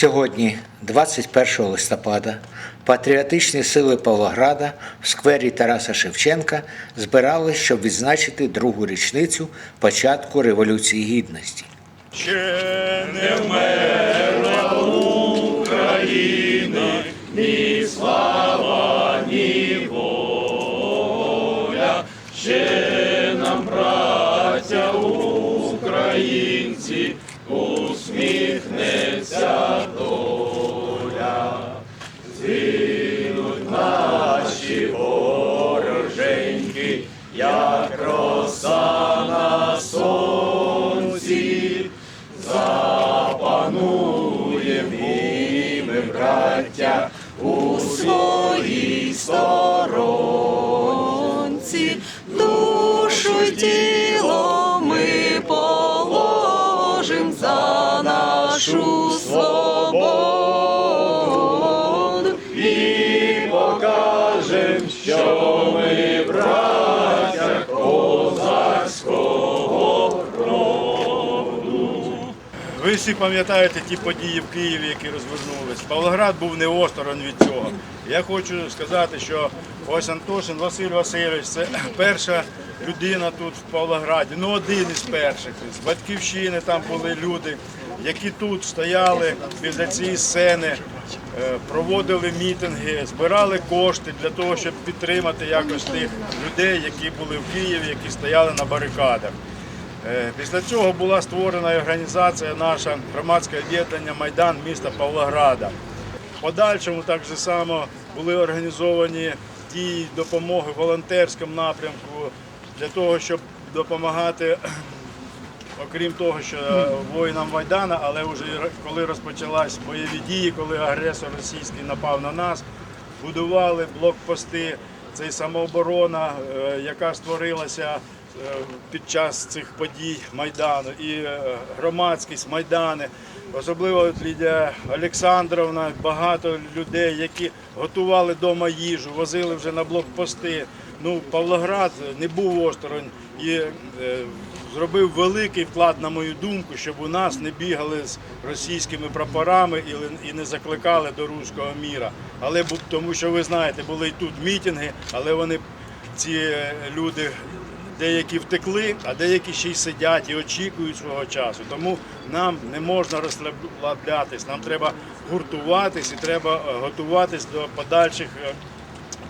Сьогодні, 21 листопада, патріотичні сили Павлограда в сквері Тараса Шевченка збирались, щоб відзначити другу річницю початку Революції Гідності. Ще не вмерла Україна, ні слава, Yeah. Всі пам'ятаєте ті події в Києві, які розвернулись. Павлоград був не осторонь від цього. Я хочу сказати, що ось Антошин Василь Васильович це перша людина тут в Павлограді. Ну один із перших. З батьківщини там були люди, які тут стояли біля цієї сцени, е, проводили мітинги, збирали кошти для того, щоб підтримати якось тих людей, які були в Києві, які стояли на барикадах. Е, Після цього була створена організація наша громадське об'єднання Майдан міста Павлограда. Подальшому так само були організовані дії допомоги волонтерському напрямку для того, щоб допомагати, окрім того, що воїнам Майдана, але вже коли розпочалась бойові дії, коли агресор російський напав на нас, будували блокпости. Це самооборона, е, яка створилася під час цих подій Майдану, і е, громадськість Майдани, особливо от Лідія Олександровна, багато людей, які готували вдома їжу, возили вже на блокпости. Ну, Павлоград не був осторонь і е, зробив великий вклад, на мою думку, щоб у нас не бігали з російськими прапорами і, і не закликали до руського міра. Але тому, що ви знаєте, були і тут мітинги, але вони ці е, люди. Деякі втекли, а деякі ще й сидять і очікують свого часу. Тому нам не можна розслаблятись, нам треба гуртуватись і треба е, готуватись до подальших е,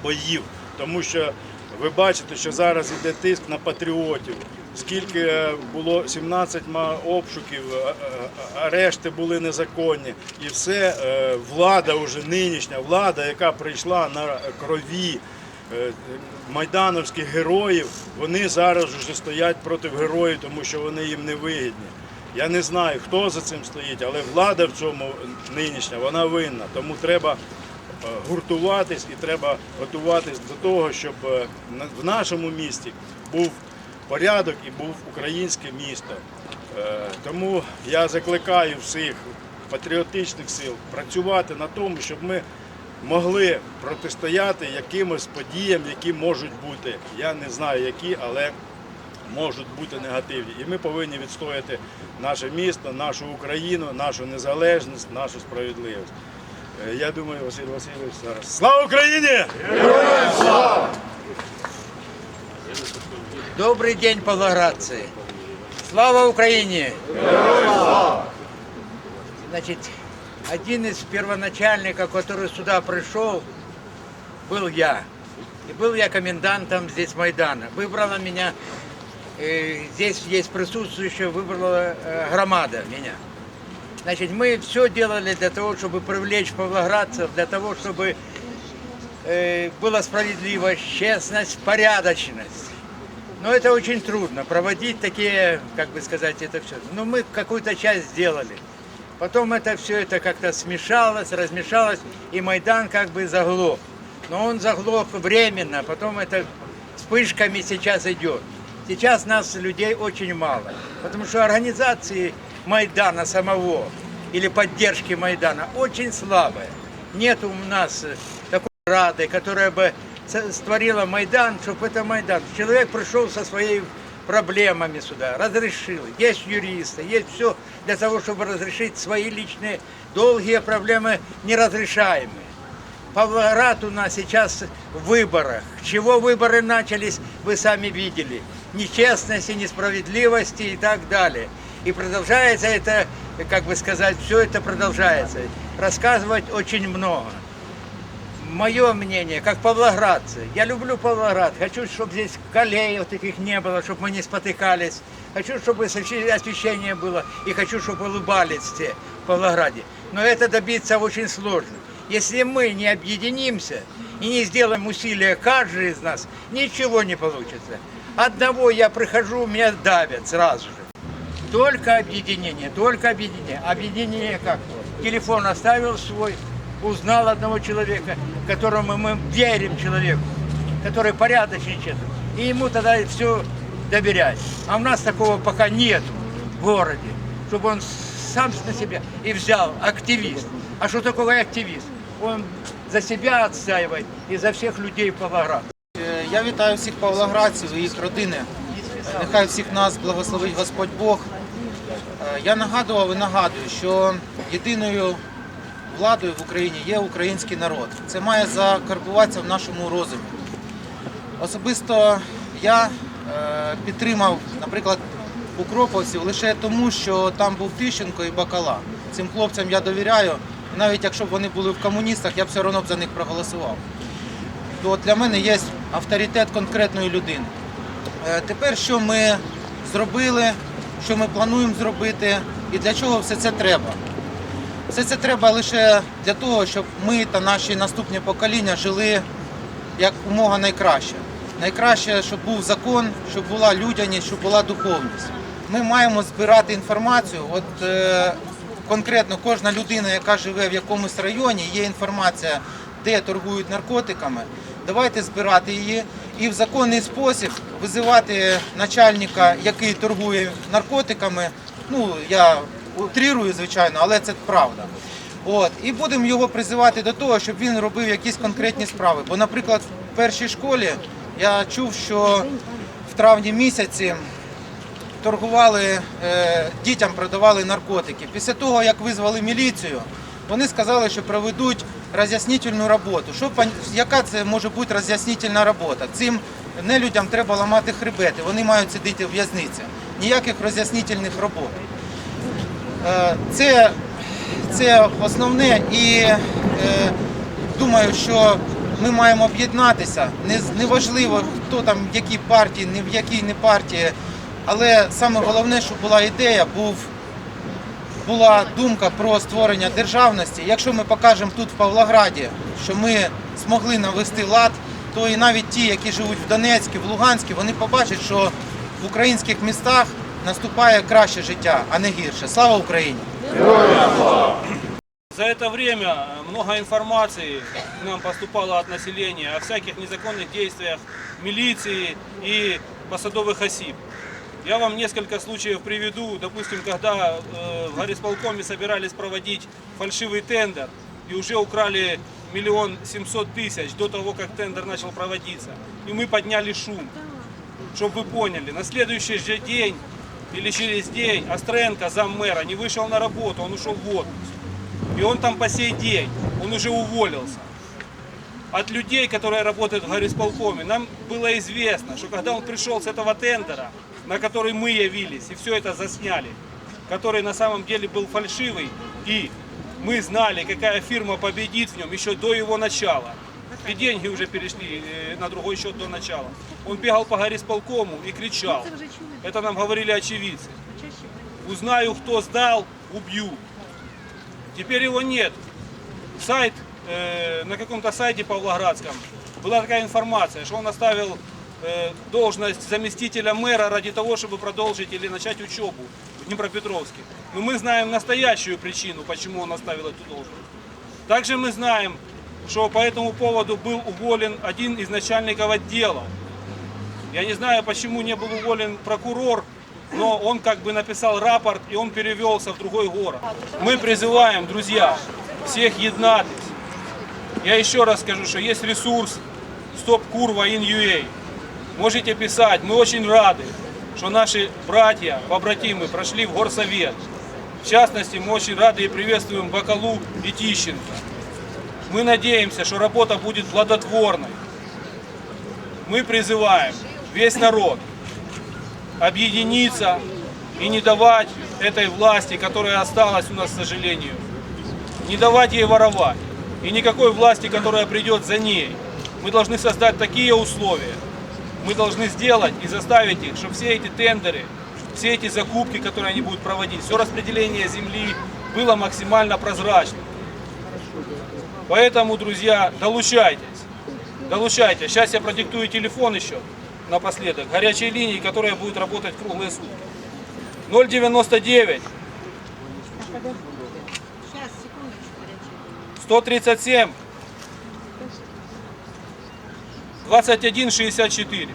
боїв. Тому що ви бачите, що зараз йде тиск на патріотів. Скільки е, було 17 обшуків, арешти були незаконні, і все влада, вже нинішня влада, яка прийшла на крові майдановських героїв, вони зараз вже стоять проти героїв, тому що вони їм не вигідні. Я не знаю, хто за цим стоїть, але влада в цьому нинішня, вона винна. Тому треба е, гуртуватись і треба готуватись до того, щоб е, в нашому місті був порядок і був українське місто. Е, Тому я закликаю всіх патріотичних сил працювати на тому, щоб ми могли протистояти якимось подіям, які можуть бути. Я не знаю які, але можуть бути негативні. І ми повинні відстояти наше місто, нашу Україну, нашу незалежність, нашу справедливість. Е, Я думаю, Василь Васильович зараз. Слава Україні! Добрый день, павлоградцы! Слава Украине! Значит, один из первоначальников, который сюда пришел, был я. И был я комендантом здесь Майдана. Выбрала меня, э, здесь есть присутствующая, выбрала э, громада меня. Значит, мы все делали для того, чтобы привлечь павлоградцев, для того, чтобы э, была справедливость, честность, порядочность. Но это очень трудно, проводить такие, как бы сказать, это все. Но мы какую-то часть сделали. Потом это все это как-то смешалось, размешалось, и Майдан как бы заглох. Но он заглох временно, потом это вспышками сейчас идет. Сейчас нас, людей, очень мало. Потому что организации Майдана самого или поддержки Майдана очень слабая. Нет у нас э, такой рады, которая бы створила Майдан, чтобы это Майдан. Человек пришел со своей проблемами сюда, разрешил. Есть юристы, есть все для того, чтобы разрешить свои личные долгие проблемы неразрешаемые. Павлоград у нас сейчас в выборах. Чего выборы начались, вы сами видели. Нечестности, несправедливости и так далее. И продолжается это, как бы сказать, все это продолжается. Рассказывать очень много. Мое мнение, как павлоградцы, я люблю Павлоград, хочу, чтобы здесь колей вот таких не было, чтобы мы не спотыкались, хочу, чтобы освещение было, и хочу, чтобы улыбались все в Павлограде. Но это добиться очень сложно. Если мы не объединимся и не сделаем усилия каждый из нас, ничего не получится. Одного я прихожу, меня давят сразу же. Только объединение, только объединение. Объединение как? Телефон оставил свой, узнал одного человека, которому мы верим человеку, который порядочный человек. И ему тогда все доверять. А у нас такого пока нет в городе, чтобы он сам на себя и взял активист. А что такое активист? Он за себя отстаивает и за всех людей Павлограда. Е, Я вітаю всіх павлоградців і їх родини. Нехай всіх нас благословить Господь Бог. Е, Я нагадував і нагадую, що єдиною владою в Україні є український народ. Це має закарбуватися в нашому розумі. Особисто я е, підтримав, наприклад, укроповців лише тому, що там був Тищенко і Бакала. Цим хлопцям я довіряю. І навіть якщо б вони були в комуністах, я б все одно б за них проголосував то для мене є авторитет конкретної людини. Е, Тепер що ми зробили, що ми плануємо зробити і для чого все це треба? Все це треба лише для того, щоб ми та наші наступні покоління жили як умога найкраще. Найкраще, щоб був закон, щоб була людяність, щоб була духовність. Ми маємо збирати інформацію. От е, конкретно кожна людина, яка живе в якомусь районі, є інформація, де торгують наркотиками. Давайте збирати її і в законний спосіб визивати начальника, який торгує наркотиками. Ну я утрірую, звичайно, але це правда. От, і будемо його призивати до того, щоб він робив якісь конкретні справи. Бо, наприклад, в першій школі я чув, що в травні місяці торгували, е, дітям продавали наркотики. Після того, як визвали міліцію, вони сказали, що проведуть роз'яснительну роботу. Що, яка це може бути роз'яснительна робота? Цим нелюдям треба ламати хребети, вони мають сидіти в в'язниці. Ніяких роз'яснительних робот. Е, Це, це основне і е, думаю, що ми маємо об'єднатися. Не- Неважливо, хто там, в якій партії, не в якій не партії. Але саме головне, щоб була ідея, був, була думка про створення державності. Якщо ми покажемо тут в Павлограді, що ми змогли навести лад, то і навіть ті, які живуть в Донецьку, в Луганську, вони побачать, що в українських містах наступає краще життя, а не гірше. Слава Україні! За это время много информации к нам поступало от населения о всяких незаконных действиях милиции и посадовых осиб. Я вам несколько случаев приведу. Допустим, когда э, в горисполкоме собирались проводить фальшивый тендер и уже украли миллион семьсот тысяч до того, как тендер начал проводиться. И мы подняли шум. Чтобы вы поняли, на следующий же день или через день Остренко, заммэра, не вышел на работу, он ушел в отпуск. И он там по сей день, он уже уволился. От людей, которые работают в горисполкоме, нам было известно, что когда он пришел с этого тендера, на который мы явились и все это засняли, который на самом деле был фальшивый, и мы знали, какая фирма победит в нем еще до его начала. И деньги уже перешли э, на другой счет до начала. Он бегал по горисполкому и кричал. Это нам говорили очевидцы. Узнаю, кто сдал, убью. Теперь его нет. Сайт, э, на каком-то сайте Павлоградском была такая информация, что он оставил э, должность заместителя мэра ради того, чтобы продолжить или начать учебу в Днепропетровске. Но мы знаем настоящую причину, почему он оставил эту должность. Также мы знаем, что по этому поводу был уволен один из начальников отдела. Я не знаю, почему не был уволен прокурор, но он как бы написал рапорт и он перевелся в другой город. Мы призываем, друзья, всех еднатых. Я еще раз скажу, что есть ресурс Stop Curva in UA. Можете писать, мы очень рады, что наши братья, побратимы прошли в горсовет. В частности, мы очень рады и приветствуем Бакалу и Тищенко. Мы надеемся, что работа будет плодотворной. Мы призываем весь народ объединиться и не давать этой власти, которая осталась у нас, к сожалению, не давать ей воровать. И никакой власти, которая придет за ней. Мы должны создать такие условия, мы должны сделать и заставить их, чтобы все эти тендеры, все эти закупки, которые они будут проводить, все распределение земли было максимально прозрачным. Поэтому, друзья, долучайтесь. Долучайтесь. Сейчас я продиктую телефон еще напоследок. Горячей линии, которая будет работать круглые сутки. 099 137 2164.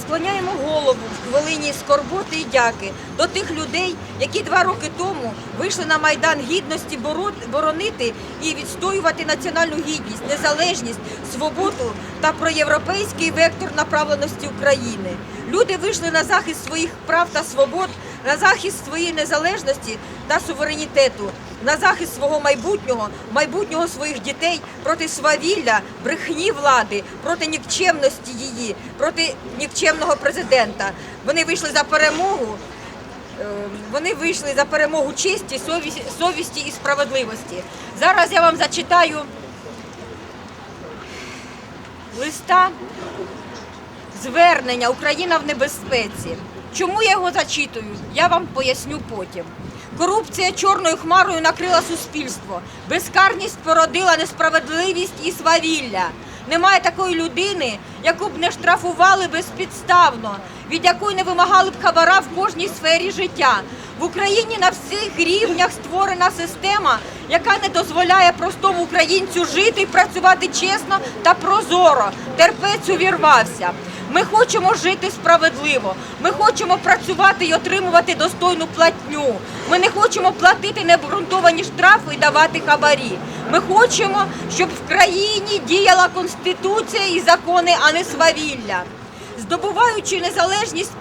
Склоняємо голову в хвилині скорботи і дяки до тих людей, які два роки тому вийшли на майдан гідності боро- боронити і відстоювати національну гідність, незалежність, свободу та проєвропейський вектор направленості України. Люди вийшли на захист своїх прав та свобод, на захист своєї незалежності та суверенітету, на захист свого майбутнього, майбутнього своїх дітей проти свавілля, брехні влади, проти нікчемності її, проти нікчемного президента. Вони вийшли за перемогу. е, Вони вийшли за перемогу честі, совісті, совісті і справедливості. Зараз я вам зачитаю листа звернення Україна в небезпеці. Чому я його зачитую? Я вам поясню потім. Корупція чорною хмарою накрила суспільство. Безкарність породила несправедливість і свавілля. Немає такої людини, яку б не штрафували безпідставно, від якої не вимагали б хабара в кожній сфері життя. В Україні на всіх рівнях створена система, яка не дозволяє простому українцю жити і працювати чесно та прозоро. Терпець увірвався. Ми хочемо жити справедливо. Ми хочемо працювати і отримувати достойну платню. Ми не хочемо платити необґрунтовані штрафи і давати хабарі. Ми хочемо, щоб в країні діяла конституція і закони, а не свавілля. Здобуваючи незалежність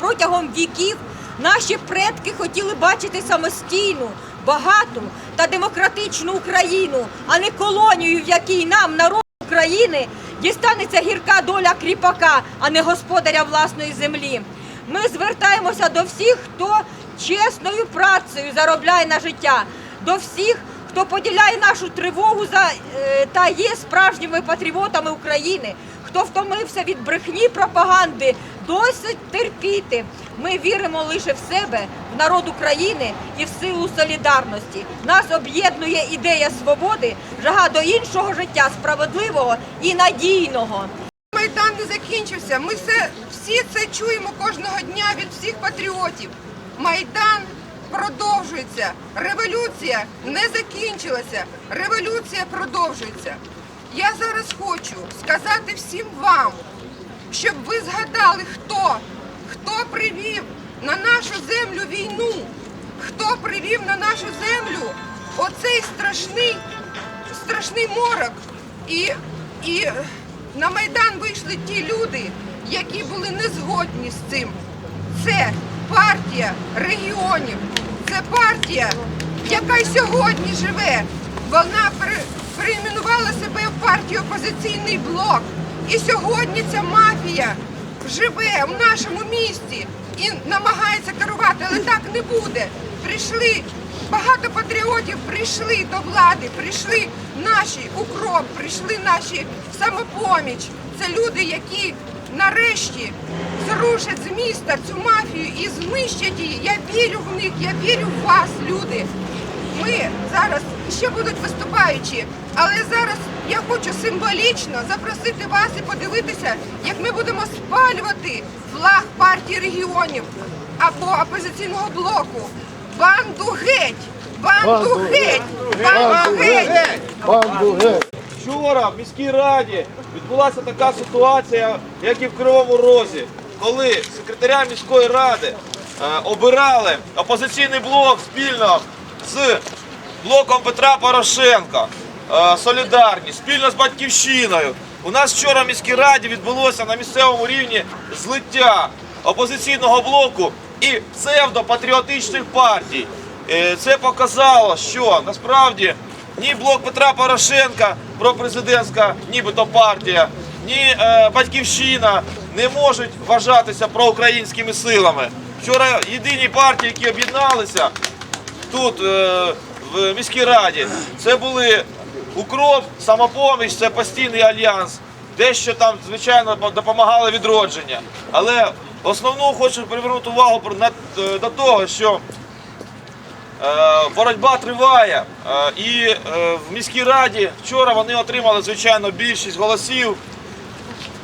протягом, віків, наші предки хотіли бачити самостійну, багату та демократичну Україну, а не колонію, в якій нам народ України дістанеться гірка доля кріпака, а не господаря власної землі. Ми звертаємося до всіх, хто чесною працею заробляє на життя, до всіх, хто поділяє нашу тривогу за е, та є справжніми патріотами України. Хто втомився від брехні пропаганди, досить терпіти. Ми віримо лише в себе, в народ України і в силу солідарності. Нас об'єднує ідея свободи, жага до іншого життя справедливого і надійного. Майдан не закінчився. Ми все, всі це чуємо кожного дня від всіх патріотів. Майдан продовжується. Революція не закінчилася. Революція продовжується. Я зараз хочу сказати всім вам, щоб ви згадали, хто, хто привів на нашу землю війну, хто привів на нашу землю оцей страшний, страшний морок. І, і на Майдан вийшли ті люди, які були не згодні з цим. Це партія регіонів, це партія, яка сьогодні живе. Вона перейменувала себе в партію опозиційний блок. І сьогодні ця мафія живе в нашому місті і намагається керувати, але так не буде. Прийшли багато патріотів, прийшли до влади, прийшли наші укроп, прийшли наші самопоміч. Це люди, які нарешті зрушать з міста цю мафію і знищать її. Я вірю в них, я вірю в вас, люди. Ми зараз ще будуть виступаючі, але зараз я хочу символічно запросити вас і подивитися, як ми будемо спалювати флаг партії регіонів або опозиційного блоку. Банду геть! Банду геть! Банду геть! Вчора в міській раді відбулася така ситуація, як і в Кривому Розі, коли секретаря міської ради е, обирали опозиційний блок спільно з блоком Петра Порошенка, Солідарність, спільно з батьківщиною. У нас вчора в міській раді відбулося на місцевому рівні злиття опозиційного блоку і псевдопатріотичних партій. Е, Це показало, що насправді ні блок Петра Порошенка, пропрезидентська нібито партія, ні е, батьківщина не можуть вважатися проукраїнськими силами. Вчора єдині партії, які об'єдналися тут е, в міській раді, це були Укроп, самопоміч, це постійний альянс. Дещо там, звичайно, допомагало відродження. Але основну хочу привернути увагу е, до того, що Е, Боротьба триває, Е, і в міській раді вчора вони отримали звичайно більшість голосів.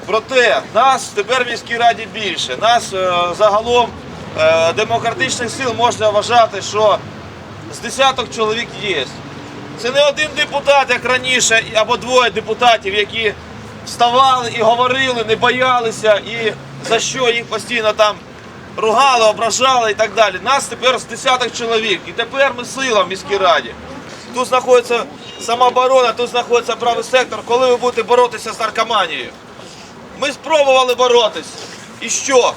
Проте нас тепер в міській раді більше. Нас загалом демократичних сил можна вважати, що з десяток чоловік є. Це не один депутат, як раніше, або двоє депутатів, які вставали і говорили, не боялися, і за що їх постійно там ругали, ображали і так далі. Нас тепер з десяток чоловік. І тепер ми сила в міській раді. Тут знаходиться самооборона, тут знаходиться правий сектор. Коли ви будете боротися з наркоманією? Ми спробували боротись. І що?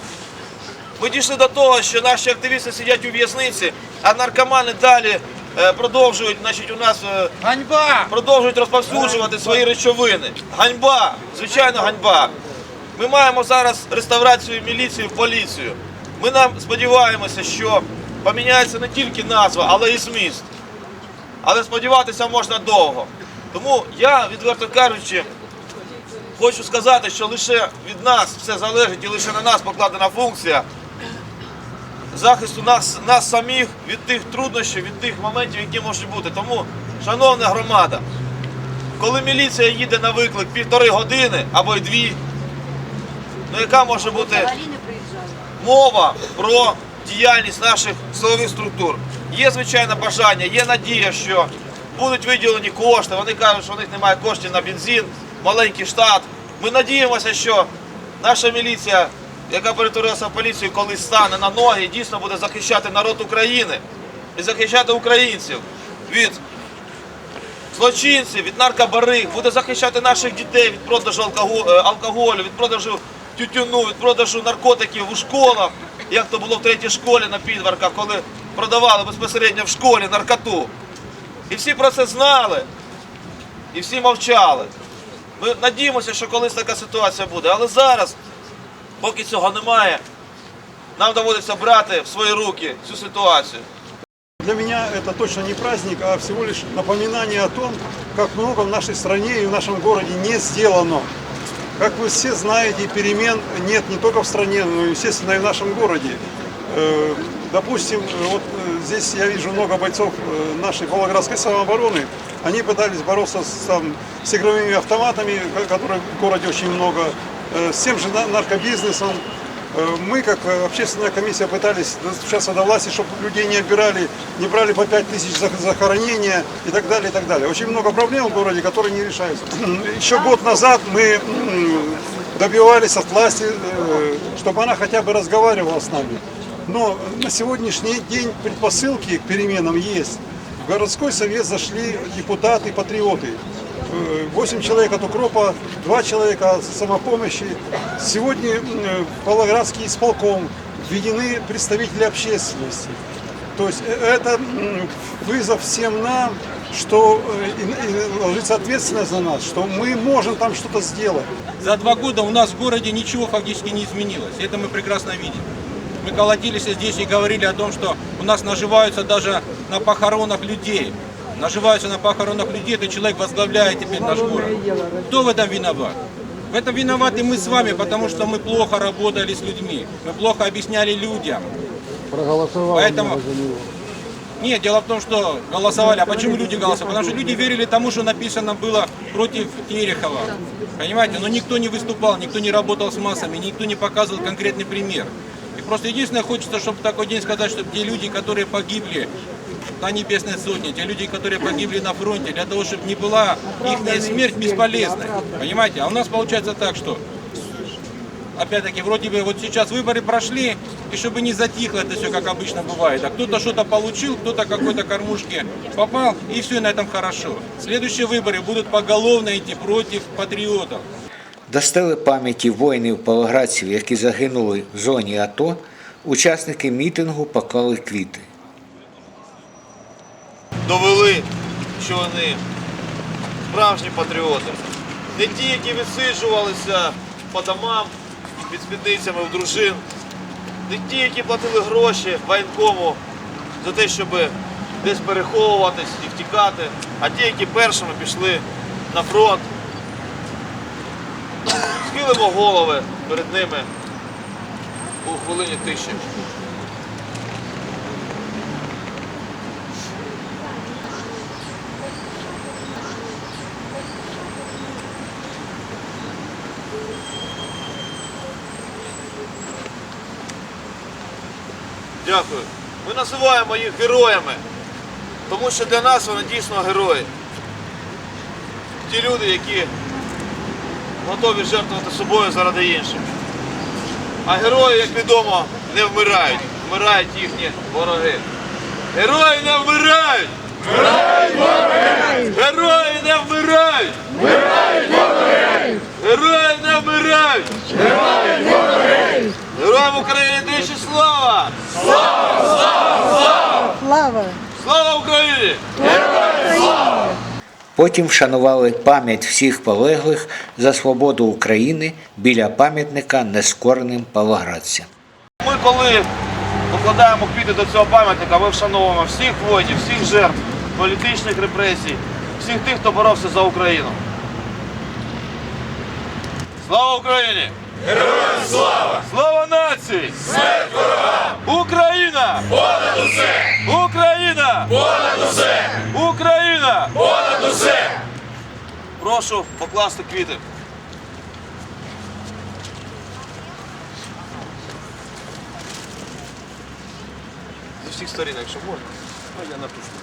Ми дійшли до того, що наші активісти сидять у в'язниці, а наркомани далі продовжують, значить, у нас е, Ганьба! продовжують розповсюджувати свої речовини. Ганьба, звичайно, ганьба. Ми маємо зараз реставрацію міліції в поліцію. Ми нам сподіваємося, що поміняється не тільки назва, але і зміст. Але сподіватися можна довго. Тому я, відверто кажучи, хочу сказати, що лише від нас все залежить і лише на нас покладена функція захисту нас, нас самих від тих труднощів, від тих моментів, які можуть бути. Тому, шановна громада, коли міліція їде на виклик півтори години або й дві, ну яка може бути мова про діяльність наших силових структур? Є звичайно бажання, є надія, що будуть виділені кошти. Вони кажуть, що у них немає коштів на бензин, маленький штат. Ми надіємося, що наша міліція, яка перетворилася в поліцію, колись стане на ноги і дійсно буде захищати народ України і захищати українців від злочинців, від наркобариг, буде захищати наших дітей від продажу е, алкоголю, від продажу тютюну, від продажу наркотиків у школах, як то було в третій школі на підварках, коли продавали безпосередньо в школі наркоту. І всі про це знали, і всі мовчали. Ми надіємося, що колись така ситуація буде. Але зараз, поки цього немає, нам доводиться брати в свої руки цю ситуацію. Для меня это точно не праздник, а всего лишь напоминание о том, как много в нашей стране и в нашем городе не сделано. Как вы все знаете, перемен нет не только в стране, но, естественно, и в нашем городе. Э, Допустим, э, вот э, здесь я вижу много бойцов э, нашей Павлоградской самообороны. Они пытались бороться с, там, с игровыми автоматами, ко- которых в городе очень много, э, Э, с тем же наркобизнесом. Э, мы, как э, общественная комиссия, пытались достучаться до власти, чтобы людей не обирали, не брали по 5 тысяч за захоронения и так далее, и так далее. Очень много проблем в городе, которые не решаются. Еще год назад мы добивались от власти, чтобы она хотя бы разговаривала с нами. Но на сегодняшний день предпосылки к переменам есть. В городской совет зашли депутаты-патриоты. Э, 8 человек от укропа, 2 человека от самопомощи. Сегодня э, в Павлоградский исполком введены представители общественности. То есть э, это вызов всем нам, что и, ложится ответственность за нас, что мы можем там что-то сделать. За два года у нас в городе ничего фактически не изменилось. Это мы прекрасно видим. Мы колотились здесь и говорили о том, что у нас наживаются даже на похоронах людей. Наживаются на похоронах людей, этот человек возглавляет теперь наш город. Кто в этом виноват? В этом виноваты мы с вами, потому что мы плохо работали с людьми. Мы плохо объясняли людям. Поэтому... Нет, дело в том, что голосовали. А почему люди голосовали? Потому что люди верили тому, что написано было против Терехова. Понимаете? Но никто не выступал, никто не работал с массами, никто не показывал конкретный пример. И просто единственное хочется, чтобы такой день сказать, чтобы те люди, которые погибли на Небесной Сотне, те люди, которые погибли на фронте, для того, чтобы не была их смерть бесполезной. Понимаете? А у нас получается так, что опять-таки, вроде бы вот сейчас выборы прошли, и чтобы не затихло это все, как обычно бывает. А кто-то что-то получил, кто-то какой-то кормушке попал, и все на этом хорошо. Следующие выборы будут поголовно идти против патриотов. До стели пам'яті воїнів-павлоградців, які загинули в зоні АТО, учасники мітингу поклали квіти. довели, що вони справжні патріоти. Не ті, які відсиджувалися по домам під спідницями в дружин, не ті, які платили гроші воєнкому за те, щоб десь переховуватись і втікати, а ті, які першими пішли на фронт. Схилимо голови перед ними у хвилині тиші. Дякую. Ми називаємо їх героями, тому що для нас вони дійсно герої. Ті люди, які готові жертвувати собою заради інших. А герої, як відомо, не вмирають. Вмирають їхні вороги. Герої не вмирають! Вмирають вороги! Герої не вмирають! Вмирають вороги! Герої не вмирають! Вмирають вороги! Героям України двічі слава! Слава! Слава Україні! Потім вшанували пам'ять всіх полеглих за свободу України біля пам'ятника нескореним павлоградцям. Ми коли покладаємо квіти до цього пам'ятника, ми вшановуємо всіх воїнів, всіх жертв політичних репресій, всіх тих, хто боровся за Україну. Слава Україні! Героям слава! Слава нації! Смерть ворогам! Україна! Понад усе! Україна! Понад усе! Україна! Понад усе! Прошу покласти квіти. З усіх сторін, якщо можна. Ну, я напишу.